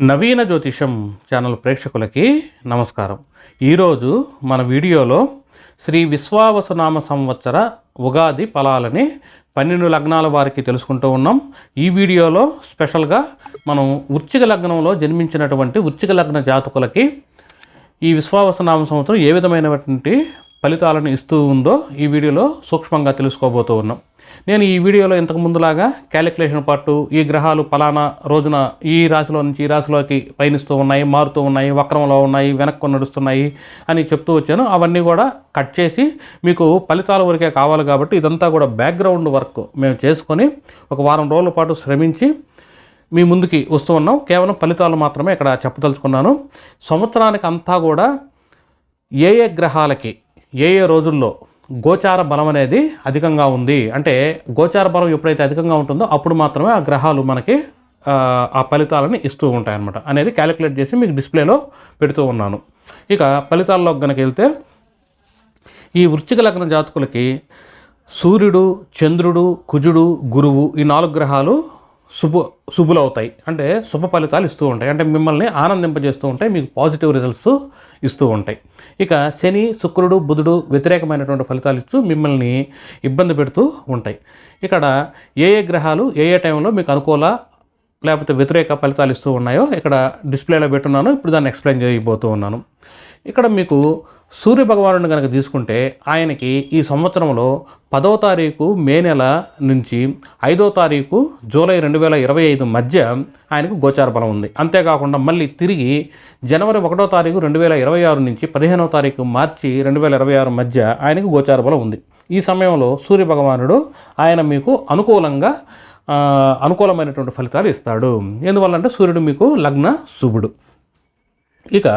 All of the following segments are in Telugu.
నవీన జ్యోతిషం ఛానల్ ప్రేక్షకులకి నమస్కారం. ఈరోజు మన వీడియోలో శ్రీ విశ్వావసనామ సంవత్సర ఉగాది ఫలాలని పన్నెండు లగ్నాల వారికి తెలుసుకుంటూ ఉన్నాం. ఈ వీడియోలో స్పెషల్గా మనం వృచ్చిక లగ్నంలో జన్మించినటువంటి వృచ్చిక లగ్న జాతకులకి ఈ విశ్వావసనామ సంవత్సరం ఏ విధమైనటువంటి ఫలితాలను ఇస్తూ ఉందో ఈ వీడియోలో సూక్ష్మంగా తెలుసుకోబోతూ ఉన్నాం. నేను ఈ వీడియోలో ఇంతకు ముందులాగా క్యాలిక్యులేషన్ పాటు ఈ గ్రహాలు పలానా రోజున ఈ రాశిలో నుంచి ఈ రాశిలోకి పయనిస్తూ ఉన్నాయి మారుతూ ఉన్నాయి వక్రంలో ఉన్నాయి వెనక్కు నడుస్తున్నాయి అని చెప్తూ వచ్చాను. అవన్నీ కూడా కట్ చేసి మీకు ఫలితాల వరకే కావాలి కాబట్టి ఇదంతా కూడా బ్యాక్గ్రౌండ్ వర్క్ మేము చేసుకొని ఒక వారం రోజుల పాటు శ్రమించి మీ ముందుకి వస్తూ ఉన్నాం. కేవలం ఫలితాలు మాత్రమే ఇక్కడ చెప్పదలుచుకున్నాను. సంవత్సరానికి అంతా కూడా ఏ ఏ గ్రహాలకి ఏ ఏ రోజుల్లో గోచార బలం అనేది అధికంగా ఉంది. అంటే గోచార బలం ఎప్పుడైతే అధికంగా ఉంటుందో అప్పుడు మాత్రమే ఆ గ్రహాలు మనకి ఆ, ఫలితాలని ఇస్తూ ఉంటాయి అన్నమాట అనేది క్యాలిక్యులేట్ చేసి మీకు డిస్ప్లేలో పెడుతూ ఉన్నాను. ఇక ఫలితాల్లోకి కనుక వెళ్తే ఈ వృశ్చిక లగ్న జాతకులకి సూర్యుడు చంద్రుడు కుజుడు గురువు ఈ నాలుగు గ్రహాలు శుభ శుభులవుతాయి. అంటే శుభ ఫలితాలు ఇస్తూ ఉంటాయి. అంటే మిమ్మల్ని ఆనందింపజేస్తూ ఉంటాయి. మీకు పాజిటివ్ రిజల్ట్స్ ఇస్తూ ఉంటాయి. ఇక శని శుక్రుడు బుధుడు వ్యతిరేకమైనటువంటి ఫలితాలు ఇస్తూ మిమ్మల్ని ఇబ్బంది పెడుతూ ఉంటాయి. ఇక్కడ ఏ ఏ గ్రహాలు ఏ ఏ టైంలో మీకు అనుకూల లేకపోతే వ్యతిరేక ఫలితాలు ఇస్తూ ఉన్నాయో ఇక్కడ డిస్ప్లేలో పెట్టున్నాను. ఇప్పుడు దాన్ని ఎక్స్ప్లెయిన్ చేయబోతూ ఉన్నాను. ఇక్కడ మీకు సూర్య భగవానుడిని కనుక తీసుకుంటే ఆయనకి ఈ సంవత్సరంలో పదవ తారీఖు మే నెల నుంచి ఐదో తారీఖు జూలై రెండు వేల ఇరవై ఐదు మధ్య ఆయనకు గోచార బలం ఉంది. అంతేకాకుండా మళ్ళీ తిరిగి జనవరి ఒకటో తారీఖు రెండు వేల ఇరవై ఆరు నుంచి పదిహేనవ తారీఖు మార్చి రెండు వేల ఇరవై ఆరు మధ్య ఆయనకు గోచార బలం ఉంది. ఈ సమయంలో సూర్య భగవానుడు ఆయన మీకు అనుకూలంగా అనుకూలమైనటువంటి ఫలితాలు ఇస్తాడు. ఎందువల్లంటే సూర్యుడు మీకు లగ్న శుభుడు. ఇక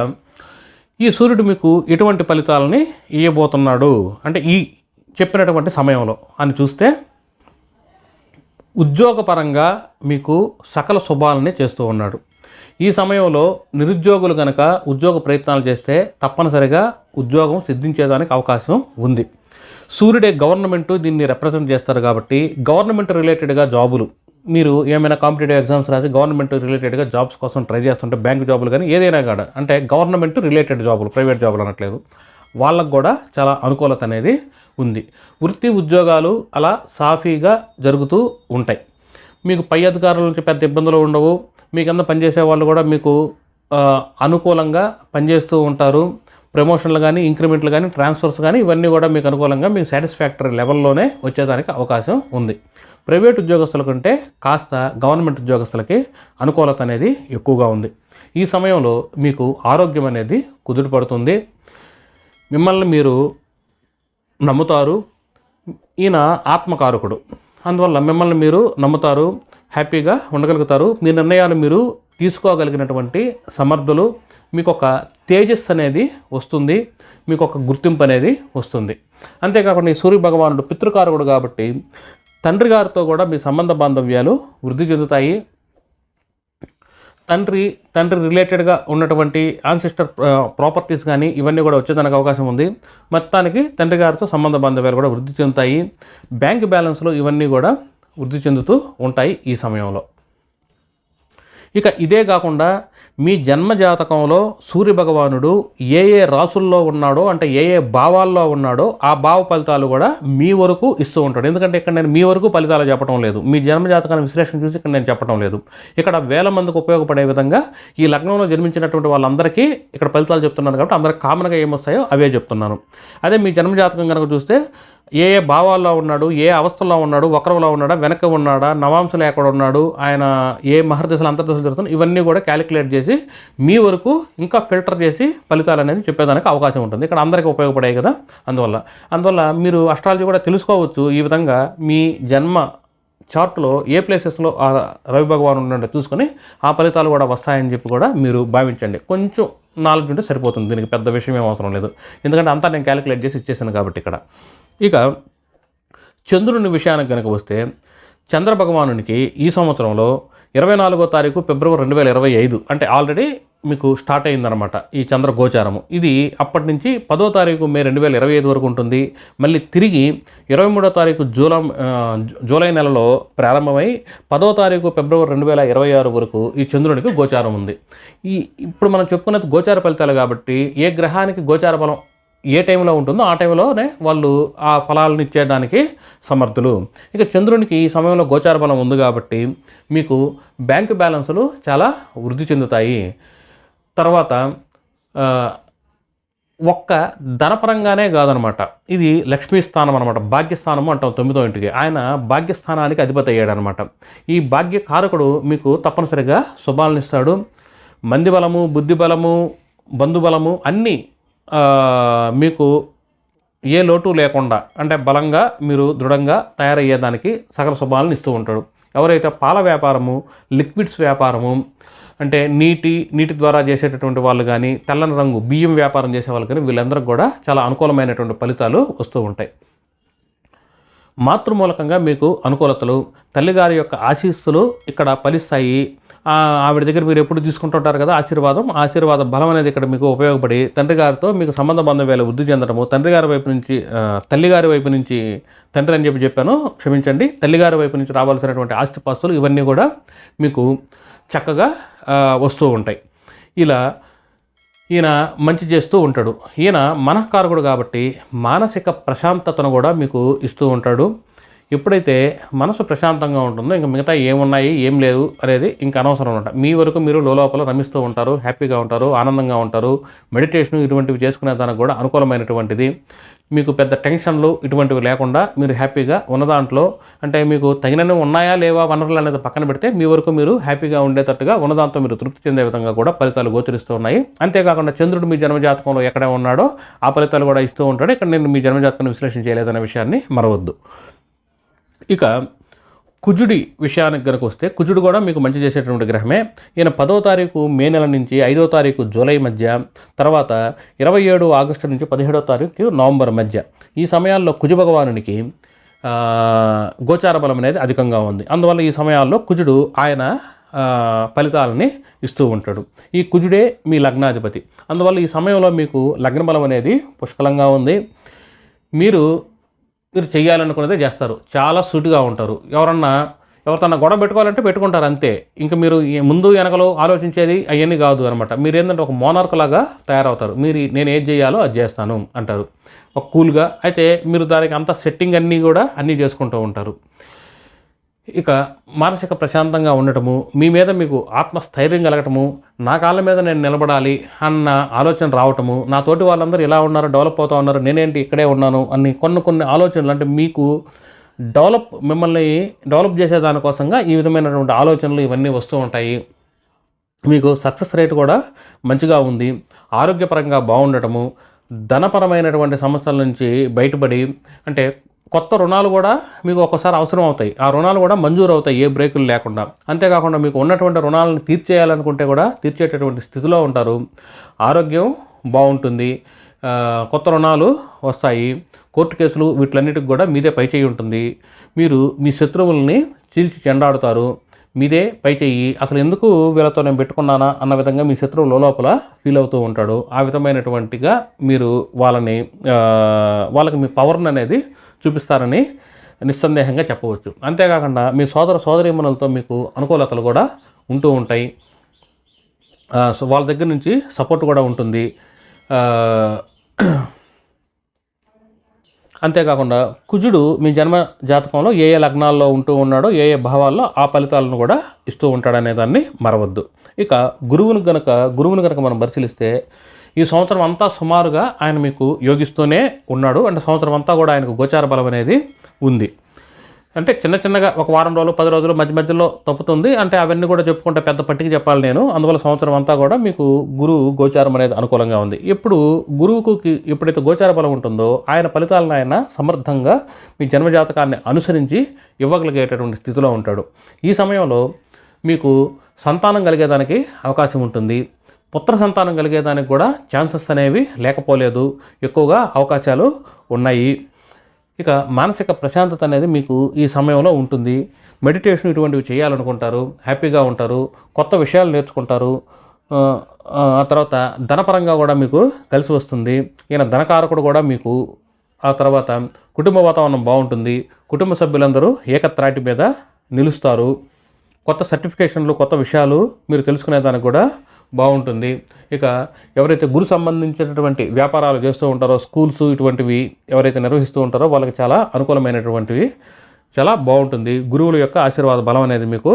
ఈ సూర్యుడు మీకు ఎటువంటి ఫలితాలని ఇవ్వబోతున్నాడు అంటే ఈ చెప్పినటువంటి సమయంలో అని చూస్తే ఉద్యోగపరంగా మీకు సకల శుభాలని చేస్తూ ఉన్నాడు. ఈ సమయంలో నిరుద్యోగులు కనుక ఉద్యోగ ప్రయత్నాలు చేస్తే తప్పనిసరిగా ఉద్యోగం సిద్ధించేదానికి అవకాశం ఉంది. సూర్యుడే గవర్నమెంట్ దీన్ని రిప్రజెంట్ చేస్తారు కాబట్టి గవర్నమెంట్ రిలేటెడ్గా జాబులు మీరు ఏమైనా కాంపిటేటివ్ ఎగ్జామ్స్ రాసి గవర్నమెంట్ రిలేటెడ్గా జాబ్స్ కోసం ట్రై చేస్తుంటే బ్యాంక్ జాబులు కానీ ఏదైనా కాడ అంటే గవర్నమెంట్ రిలేటెడ్ జాబులు ప్రైవేట్ జాబులు అనట్లేదు వాళ్ళకు కూడా చాలా అనుకూలత అనేది ఉంది. వృత్తి ఉద్యోగాలు అలా సాఫీగా జరుగుతూ ఉంటాయి. మీకు పై అధికారుల నుంచి పెద్ద ఇబ్బందులు ఉండవు. మీ కింద పనిచేసే వాళ్ళు కూడా మీకు అనుకూలంగా పనిచేస్తూ ఉంటారు. ప్రమోషన్లు కానీ ఇంక్రిమెంట్లు కానీ ట్రాన్స్ఫర్స్ కానీ ఇవన్నీ కూడా మీకు అనుకూలంగా మీకు సాటిస్ఫాక్టరీ లెవెల్లోనే వచ్చేదానికి అవకాశం ఉంది. ప్రైవేట్ ఉద్యోగస్తుల కంటే కాస్త గవర్నమెంట్ ఉద్యోగస్తులకి అనుకూలత అనేది ఎక్కువగా ఉంది. ఈ సమయంలో మీకు ఆరోగ్యం అనేది కుదుటపడుతుంది మిమ్మల్ని మీరు నమ్ముతారు. ఈయన ఆత్మకారకుడు. అందువల్ల మిమ్మల్ని మీరు నమ్ముతారు హ్యాపీగా ఉండగలుగుతారు. మీ నిర్ణయాలు మీరు తీసుకోగలిగినటువంటి సమర్థులు. మీకు ఒక తేజస్ అనేది వస్తుంది. మీకు ఒక గుర్తింపు అనేది వస్తుంది. అంతేకాకుండా ఈ సూర్య భగవానుడు పితృకారకుడు కాబట్టి తండ్రి గారితో కూడా మీ సంబంధ బాంధవ్యాలు వృద్ధి చెందుతాయి. తండ్రి తండ్రి రిలేటెడ్గా ఉన్నటువంటి ఆన్సిస్టర్ ప్రాపర్టీస్ కానీ ఇవన్నీ కూడా వచ్చేదానికి అవకాశం ఉంది. మొత్తానికి తండ్రి గారితో సంబంధ బాంధవ్యాలు కూడా వృద్ధి చెందుతాయి. బ్యాంక్ బ్యాలెన్స్లో ఇవన్నీ కూడా వృద్ధి చెందుతూ ఉంటాయి ఈ సమయంలో. ఇక ఇదే కాకుండా మీ జన్మ జాతకంలో సూర్య భగవానుడు ఏ ఏ రాసుల్లో ఉన్నాడో అంటే ఏ ఏ భావాల్లో ఉన్నాడో ఆ భావ ఫలితాలు కూడా మీ వరకు ఇస్తూ ఉంటాడు. ఎందుకంటే ఇక్కడ నేను మీ వరకు ఫలితాలు చెప్పడం లేదు. మీ జన్మ జాతకాన్ని విశ్లేషణ చూసి ఇక్కడ నేను చెప్పడం లేదు. ఇక్కడ వేల మందికి ఉపయోగపడే విధంగా ఈ లగ్నంలో జన్మించినటువంటి వాళ్ళందరికీ ఇక్కడ ఫలితాలు చెప్తున్నాను కాబట్టి అందరికి కామన్గా ఏమొస్తాయో అవే చెప్తున్నాను. అదే మీ జన్మ జాతకం కనుక చూస్తే ఏ ఏ భావాల్లో ఉన్నాడు ఏ అవస్థల్లో ఉన్నాడు వక్రంలో ఉన్నాడా వెనక ఉన్నాడా నవాంశలు ఎక్కడ ఉన్నాడు ఆయన ఏ మహర్దశలు అంతర్దశలు జరుగుతుంది ఇవన్నీ కూడా క్యాలిక్యులేట్ చేసి మీ వరకు ఇంకా ఫిల్టర్ చేసి ఫలితాలు అనేది చెప్పేదానికి అవకాశం ఉంటుంది. ఇక్కడ అందరికీ ఉపయోగపడాయి కదా అందువల్ల. అందువల్ల మీరు అస్ట్రాలజీ కూడా తెలుసుకోవచ్చు ఈ విధంగా మీ జన్మ చార్ట్లో ఏ ప్లేసెస్లో ఆ రవి భగవాన్ ఉన్నట్టు చూసుకొని ఆ ఫలితాలు కూడా వస్తాయని చెప్పి కూడా మీరు భావించండి. కొంచెం నాలెడ్జ్ ఉంటే సరిపోతుంది. దీనికి పెద్ద విషయం ఏం అవసరం లేదు. ఎందుకంటే అంతా నేను క్యాలిక్యులేట్ చేసి ఇచ్చేసాను కాబట్టి ఇక్కడ. ఇక చంద్రుని విషయానికి కనుక వస్తే చంద్ర భగవానునికి ఈ సంవత్సరంలో ఇరవై నాలుగో తారీఖు ఫిబ్రవరి రెండు వేల ఇరవై ఐదు అంటే ఆల్రెడీ మీకు స్టార్ట్ అయిందనమాట ఈ చంద్ర గోచారము. ఇది అప్పటి నుంచి పదో తారీఖు మే రెండు వేల ఇరవై ఐదు వరకు ఉంటుంది. మళ్ళీ తిరిగి ఇరవై మూడో తారీఖు జూలై జూలై నెలలో ప్రారంభమై పదో తారీఖు ఫిబ్రవరి రెండు వేల ఇరవై ఆరు వరకు ఈ చంద్రునికి గోచారం ఉంది. ఈ ఇప్పుడు మనం చెప్పుకున్నది గోచార ఫలితాలు కాబట్టి ఏ గ్రహానికి గోచార బలం ఏ టైంలో ఉంటుందో ఆ టైంలోనే వాళ్ళు ఆ ఫలాలను ఇచ్చేయడానికి సమర్థులు. ఇక చంద్రునికి ఈ సమయంలో గోచార బలం ఉంది కాబట్టి మీకు బ్యాంకు బ్యాలెన్సులు చాలా వృద్ధి చెందుతాయి. తర్వాత ఒక్క ధనపరంగానే కాదనమాట. ఇది లక్ష్మీ స్థానం అనమాట. భాగ్యస్థానము అంటాం తొమ్మిదో ఇంటికి. ఆయన భాగ్యస్థానానికి అధిపతి అయ్యాడనమాట. ఈ భాగ్యకారకుడు మీకు తప్పనిసరిగా శుభాలను ఇస్తాడు. మంది బలము బుద్ధి బలము బంధుబలము అన్నీ మీకు ఏ లోటు లేకుండా అంటే బలంగా మీరు దృఢంగా తయారయ్యేదానికి సకల శుభాలను ఇస్తూ ఉంటాడు. ఎవరైతే పాల వ్యాపారము లిక్విడ్స్ వ్యాపారము అంటే నీటి నీటి ద్వారా చేసేటటువంటి వాళ్ళు కానీ తెల్లని రంగు బియ్యం వ్యాపారం చేసే వాళ్ళు కానీ వీళ్ళందరికీ కూడా చాలా అనుకూలమైనటువంటి ఫలితాలు వస్తూ ఉంటాయి. మాతృమూలకంగా మీకు అనుకూలతలు తల్లిగారి యొక్క ఆశీస్సులు ఇక్కడ ఫలిస్తాయి. ఆవిడ దగ్గర మీరు ఎప్పుడు తీసుకుంటుంటారు కదా ఆశీర్వాదం. ఆశీర్వాద బలం అనేది ఇక్కడ మీకు ఉపయోగపడి తండ్రి గారితో మీకు సంబంధ బంధం వేళ వృద్ధి చెందడము తండ్రి గారి వైపు నుంచి తల్లిగారి వైపు నుంచి తండ్రి అని చెప్పి చెప్పాను క్షమించండి. తల్లిగారి వైపు నుంచి రావాల్సినటువంటి ఆస్తిపాస్తులు ఇవన్నీ కూడా మీకు చక్కగా వస్తూ ఉంటాయి. ఇలా ఈయన మంచి చేస్తూ ఉంటాడు. ఈయన మనఃకారకుడు కాబట్టి మానసిక ప్రశాంతతను కూడా మీకు ఇస్తూ ఉంటాడు. ఎప్పుడైతే మనసు ప్రశాంతంగా ఉంటుందో ఇంకా మిగతా ఏమున్నాయి ఏం లేదు అనేది ఇంకా అనవసరం అనమాట మీ వరకు మీరు లోపల రమిస్తూ ఉంటారు హ్యాపీగా ఉంటారు ఆనందంగా ఉంటారు. మెడిటేషన్ ఇటువంటివి చేసుకునే దానికి కూడా అనుకూలమైనటువంటిది. మీకు పెద్ద టెన్షన్లు ఇటువంటివి లేకుండా మీరు హ్యాపీగా ఉన్న దాంట్లో అంటే మీకు తగినన్ని ఉన్నాయా లేవా వనరులు అనేది పక్కన పెడితే మీ వరకు మీరు హ్యాపీగా ఉండేటట్టుగా ఉన్నదాంతో మీరు తృప్తి చెందే విధంగా కూడా ఫలితాలు గోచరిస్తూ ఉన్నాయి. అంతేకాకుండా చంద్రుడు మీ జన్మజాతకంలో ఎక్కడ ఉన్నాడో ఆ ఫలితాలు కూడా ఇస్తూ ఉంటాడు. ఇక్కడ నేను మీ జన్మజాతకాన్ని విశ్లేషణ చేయలేదనే విషయాన్ని మరవద్దు. ఇక కుజుడి విషయానికి కనుక వస్తే కుజుడు కూడా మీకు మంచి చేసేటువంటి గ్రహమే. ఈయన పదో తారీఖు మే నెల నుంచి ఐదో తారీఖు జూలై మధ్య తర్వాత ఇరవై ఏడు ఆగస్టు నుంచి పదిహేడో తారీఖు నవంబర్ మధ్య. ఈ సమయాల్లో కుజ భగవానునికి గోచార బలం అనేది అధికంగా ఉంది. అందువల్ల ఈ సమయాల్లో కుజుడు ఆయన ఫలితాలని ఇస్తూ ఉంటాడు. ఈ కుజుడే మీ లగ్నాధిపతి. అందువల్ల ఈ సమయంలో మీకు లగ్న బలం అనేది పుష్కలంగా ఉంది. మీరు మీరు చేయాలనుకున్నదే చేస్తారు. చాలా సూటిగా ఉంటారు. ఎవరన్నా ఎవరితోన్నా గొడవ పెట్టుకోవాలంటే పెట్టుకుంటారు అంతే. ఇంకా మీరు ముందు వెనకలో ఆలోచించేది అవన్నీ కాదు అనమాట మీరు ఏంటంటే ఒక మోనార్క్ లాగా తయారవుతారు. మీరు నేను ఏది చేయాలో అది చేస్తాను అంటారు. ఒక కూల్గా అయితే మీరు దానికి అంత సెట్టింగ్ అన్నీ కూడా అన్నీ చేసుకుంటూ ఉంటారు. ఇక మానసిక ప్రశాంతంగా ఉండటము మీ మీద మీకు ఆత్మస్థైర్యం కలగటము నా కాళ్ళ మీద నేను నిలబడాలి అన్న ఆలోచన రావటము నా తోటి వాళ్ళందరూ ఇలా ఉన్నారు డెవలప్ అవుతా ఉన్నారు నేనేంటి ఇక్కడే ఉన్నాను అన్ని కొన్ని కొన్ని ఆలోచనలు అంటే మీకు డెవలప్ మిమ్మల్ని డెవలప్ చేసే దానికోసంగా ఈ విధమైనటువంటి ఆలోచనలు ఇవన్నీ వస్తూ ఉంటాయి. మీకు సక్సెస్ రేట్ కూడా మంచిగా ఉంది. ఆరోగ్యపరంగా బాగుండటము ధనపరమైనటువంటి సమస్యల నుంచి బయటపడి అంటే కొత్త రుణాలు కూడా మీకు ఒక్కసారి అవసరం అవుతాయి. ఆ రుణాలు కూడా మంజూరు అవుతాయి ఏ బ్రేకులు లేకుండా. అంతేకాకుండా మీకు ఉన్నటువంటి రుణాలను తీర్చేయాలనుకుంటే కూడా తీర్చేటటువంటి స్థితిలో ఉంటారు. ఆరోగ్యం బాగుంటుంది. కొత్త రుణాలు వస్తాయి. కోర్టు కేసులు వీటిలన్నిటికి కూడా మీదే పై చేయి ఉంటుంది. మీరు మీ శత్రువుల్ని చీల్చి చెండాడుతారు. మీదే పై చెయ్యి అసలు ఎందుకు వీళ్ళతో నేను పెట్టుకున్నానా అన్న విధంగా మీ శత్రువు లోపల ఫీల్ అవుతూ ఉంటాడు. ఆ విధమైనటువంటిగా మీరు వాళ్ళని వాళ్ళకి మీ పవర్ని అనేది చూపిస్తారని నిస్సందేహంగా చెప్పవచ్చు. అంతేకాకుండా మీ సోదర సోదరీమణులతో మీకు అనుకూలతలు కూడా ఉంటూ ఉంటాయి. సో వాళ్ళ దగ్గర నుంచి సపోర్ట్ కూడా ఉంటుంది. అంతేకాకుండా కుజుడు మీ జన్మ జాతకంలో ఏ ఏ లగ్నాల్లో ఉంటూ ఉన్నాడో ఏ ఏ భావాల్లో ఆ ఫలితాలను కూడా ఇస్తూ ఉంటాడనే దాన్ని మరవద్దు. ఇక గురువును గనక గురువును గనక మనం పరిశీలిస్తే ఈ సంవత్సరం అంతా సుమారుగా ఆయన మీకు యోగిస్తూనే ఉన్నాడు. అంటే సంవత్సరం అంతా కూడా ఆయనకు గోచార బలం అనేది ఉంది. అంటే చిన్న చిన్నగా ఒక వారం రోజులు పది రోజులు మధ్య మధ్యలో తప్పుతుంది. అంటే అవన్నీ కూడా చెప్పుకుంటే పెద్ద పట్టికి చెప్పాలి నేను. అందువల్ల సంవత్సరం అంతా కూడా మీకు గురువు గోచారం అనేది అనుకూలంగా ఉంది. ఎప్పుడు గురువుకు ఎప్పుడైతే గోచార బలం ఉంటుందో ఆయన ఫలితాలను ఆయన సమర్థంగా మీ జన్మజాతకాన్ని అనుసరించి ఇవ్వగలిగేటటువంటి స్థితిలో ఉంటాడు. ఈ సమయంలో మీకు సంతానం కలిగేదానికి అవకాశం ఉంటుంది. పుత్ర సంతానం కలిగేదానికి కూడా ఛాన్సెస్ అనేవి లేకపోలేదు. ఎక్కువగా అవకాశాలు ఉన్నాయి. ఇక మానసిక ప్రశాంతత అనేది మీకు ఈ సమయంలో ఉంటుంది. మెడిటేషన్ ఇటువంటివి చేయాలనుకుంటారు. హ్యాపీగా ఉంటారు. కొత్త విషయాలు నేర్చుకుంటారు. ఆ, తర్వాత ధనపరంగా కూడా మీకు కలిసి వస్తుంది. ఈయన ధనకారకుడు కూడా మీకు ఆ తర్వాత కుటుంబ వాతావరణం బాగుంటుంది. కుటుంబ సభ్యులందరూ ఏకత్రాటి మీద నిలుస్తారు. కొత్త సర్టిఫికేషన్లు కొత్త విషయాలు మీరు తెలుసుకునే దానికి కూడా బాగుంటుంది. ఇక ఎవరైతే గురు సంబంధించినటువంటి వ్యాపారాలు చేస్తూ ఉంటారో స్కూల్స్ ఇటువంటివి ఎవరైతే నిర్వహిస్తూ ఉంటారో వాళ్ళకి చాలా అనుకూలమైనటువంటివి చాలా బాగుంటుంది. గురువుల యొక్క ఆశీర్వాద బలం అనేది మీకు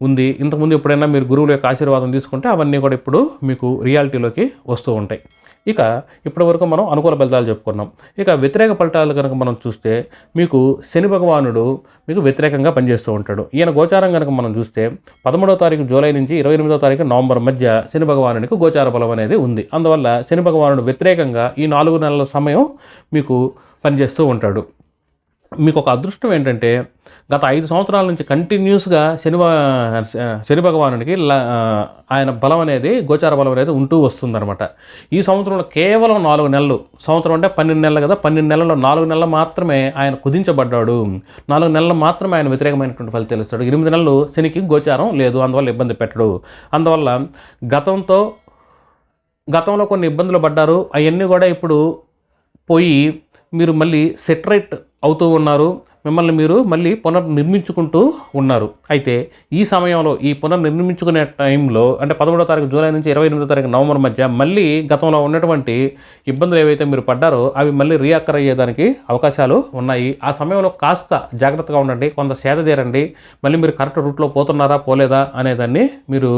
ఉంది. ఇంతకుముందు ఎప్పుడైనా మీరు గురువుల యొక్క ఆశీర్వాదం తీసుకుంటే అవన్నీ కూడా ఇప్పుడు మీకు రియాలిటీలోకి వస్తూ ఉంటాయి. ఇక ఇప్పటి వరకు మనం అనుకూల ఫలితాలు చెప్పుకున్నాం. ఇక వ్యతిరేక ఫలితాలు కనుక మనం చూస్తే మీకు శని భగవానుడు మీకు వ్యతిరేకంగా పనిచేస్తూ ఉంటాడు. ఈయన గోచారం కనుక మనం చూస్తే పదమూడవ తారీఖు జూలై నుంచి ఇరవై ఎనిమిదో తారీఖు నవంబర్ మధ్య శని భగవానుడికి గోచార బలం అనేది ఉంది. అందువల్ల శని భగవానుడు వ్యతిరేకంగా ఈ నాలుగు నెలల సమయం మీకు పనిచేస్తూ ఉంటాడు. మీకు ఒక అదృష్టం ఏంటంటే గత ఐదు సంవత్సరాల నుంచి కంటిన్యూస్గా శని శని భగవానుడికి ఆయన బలం అనేది గోచార బలం అనేది ఉంటూ వస్తుందన్నమాట. ఈ సంవత్సరంలో కేవలం నాలుగు నెలలు సంవత్సరం అంటే పన్నెండు నెలలు కదా పన్నెండు నెలల్లో నాలుగు నెలలు మాత్రమే ఆయన కుదించబడ్డాడు. నాలుగు నెలలు మాత్రమే ఆయన వ్యతిరేకమైనటువంటి ఫలితాలు ఇస్తాడు ఎనిమిది నెలలు శనికి గోచారం లేదు అందువల్ల ఇబ్బంది పెట్టడు. అందువల్ల గతంతో గతంలో కొన్ని ఇబ్బందులు పడ్డారు అవన్నీ కూడా ఇప్పుడు పోయి మీరు మళ్ళీ సెటరేట్ అవుతూ ఉన్నారు. మిమ్మల్ని మీరు మళ్ళీ పునర్నిర్మించుకుంటూ ఉన్నారు. అయితే ఈ సమయంలో ఈ పునర్నిర్మించుకునే టైంలో అంటే పదమూడో తారీఖు జూలై నుంచి ఇరవై ఎనిమిదో తారీఖు నవంబర్ మధ్య మళ్ళీ గతంలో ఉన్నటువంటి ఇబ్బందులు ఏవైతే మీరు పడ్డారో అవి మళ్ళీ రియాకర్ అయ్యేదానికి అవకాశాలు ఉన్నాయి. ఆ సమయంలో కాస్త జాగ్రత్తగా ఉండండి కొంత సేద తీరండి. మళ్ళీ మీరు కరెక్ట్ రూట్లో పోతున్నారా పోలేదా అనేదాన్ని మీరు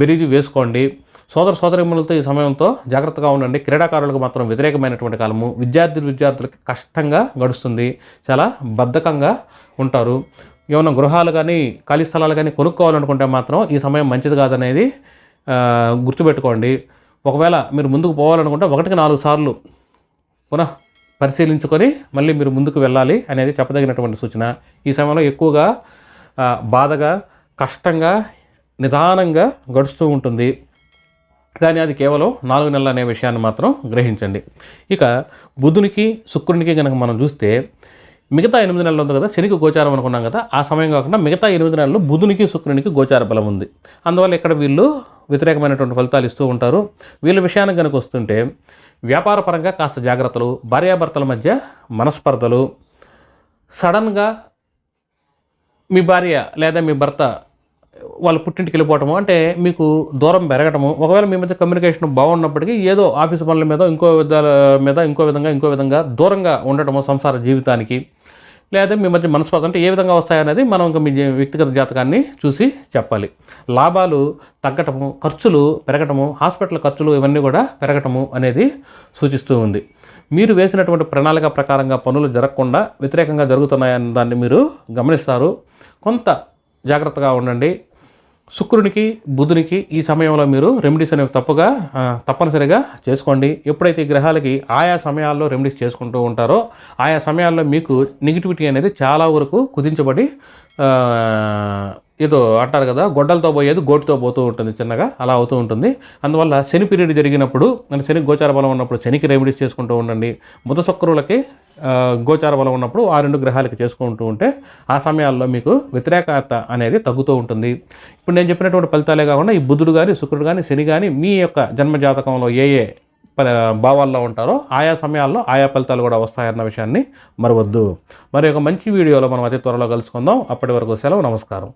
బెరీజు వేసుకోండి. సోదర సోదరిమణులతో ఈ సమయంతో జాగ్రత్తగా ఉండండి. క్రీడాకారులకు మాత్రం వ్యతిరేకమైనటువంటి కాలము విద్యార్థి విద్యార్థులకి కష్టంగా గడుస్తుంది. చాలా బద్ధకంగా ఉంటారు. ఏమైనా గృహాలు కానీ ఖాళీ స్థలాలు కానీ కొనుక్కోవాలనుకుంటే మాత్రం ఈ సమయం మంచిది కాదనేది గుర్తుపెట్టుకోండి. ఒకవేళ మీరు ముందుకు పోవాలనుకుంటే ఒకటికి నాలుగు సార్లు పునః పరిశీలించుకొని మళ్ళీ మీరు ముందుకు వెళ్ళాలి అనేది చెప్పదగినటువంటి సూచన. ఈ సమయంలో ఎక్కువగా బాధగా కష్టంగా నిదానంగా గడుస్తూ ఉంటుంది. కానీ అది కేవలం నాలుగు నెలలు అనే విషయాన్ని మాత్రం గ్రహించండి. ఇక బుధునికి శుక్రునికి కనుక మనం చూస్తే మిగతా ఎనిమిది నెలలు ఉంది కదా శనికి గోచారం అనుకున్నాం కదా ఆ సమయం కాకుండా మిగతా ఎనిమిది నెలలు బుధునికి శుక్రునికి గోచార బలం ఉంది. అందువల్ల ఇక్కడ వీళ్ళు వ్యతిరేకమైనటువంటి ఫలితాలు ఇస్తూ ఉంటారు. వీళ్ళ విషయానికి కనుక వస్తుంటే వ్యాపార పరంగా కాస్త జాగ్రత్తలు భార్యాభర్తల మధ్య మనస్పర్ధలు సడన్గా మీ భార్య లేదా మీ భర్త వాళ్ళ పుట్టింటికి వెళ్ళిపోవటము అంటే మీకు దూరం పెరగటము ఒకవేళ మీ మధ్య కమ్యూనికేషన్ బాగున్నప్పటికీ ఏదో ఆఫీస్ పనుల మీద ఇంకో విధాల మీద ఇంకో విధంగా ఇంకో విధంగా దూరంగా ఉండటము సంసార జీవితానికి లేదా మీ మధ్య మనస్పర్ధ అంటే ఏ విధంగా వస్తాయనేది మనం ఇంకా మీ వ్యక్తిగత జాతకాన్ని చూసి చెప్పాలి. లాభాలు తగ్గటము ఖర్చులు పెరగటము హాస్పిటల్ ఖర్చులు ఇవన్నీ కూడా పెరగటము అనేది సూచిస్తూ ఉంది. మీరు వేసినటువంటి ప్రణాళిక ప్రకారంగా పనులు జరగకుండా వ్యతిరేకంగా జరుగుతున్నాయన్న దాన్ని మీరు గమనిస్తారు. కొంత జాగ్రత్తగా ఉండండి. శుక్రునికి బుధునికి ఈ సమయంలో మీరు రెమెడీస్ అనేవి తప్పుగా తప్పనిసరిగా చేసుకోండి. ఎప్పుడైతే ఈ గ్రహాలకి ఆయా సమయాల్లో రెమెడీస్ చేసుకుంటూ ఉంటారో ఆయా సమయాల్లో మీకు నెగిటివిటీ అనేది చాలా వరకు కుదించబడి ఏదో అంటారు కదా గొడ్డలతో పోయేది గోటితో పోతూ ఉంటుంది చిన్నగా అలా అవుతూ ఉంటుంది. అందువల్ల శని పీరియడ్ జరిగినప్పుడు అంటే శని గోచార బలం ఉన్నప్పుడు శనికి రెమెడీస్ చేసుకుంటూ ఉండండి. బుధ శుక్రులకి గోచార బలం ఉన్నప్పుడు ఆ రెండు గ్రహాలకి చేసుకుంటూ ఉంటే ఆ సమయాల్లో మీకు వ్యతిరేకత అనేది తగ్గుతూ ఉంటుంది. ఇప్పుడు నేను చెప్పినటువంటి ఫలితాలే కాకుండా ఈ బుధుడు కానీ శుక్రుడు కానీ శని కానీ మీ యొక్క జన్మ జాతకంలో ఏ ఏ ప- భావాల్లో ఉంటారో ఆయా సమయాల్లో ఆయా ఫలితాలు కూడా వస్తాయన్న విషయాన్ని మరవద్దు. మరి ఒక మంచి వీడియోలో మనం అతి త్వరలో కలుసుకుందాం. అప్పటి వరకు సెలవు నమస్కారం.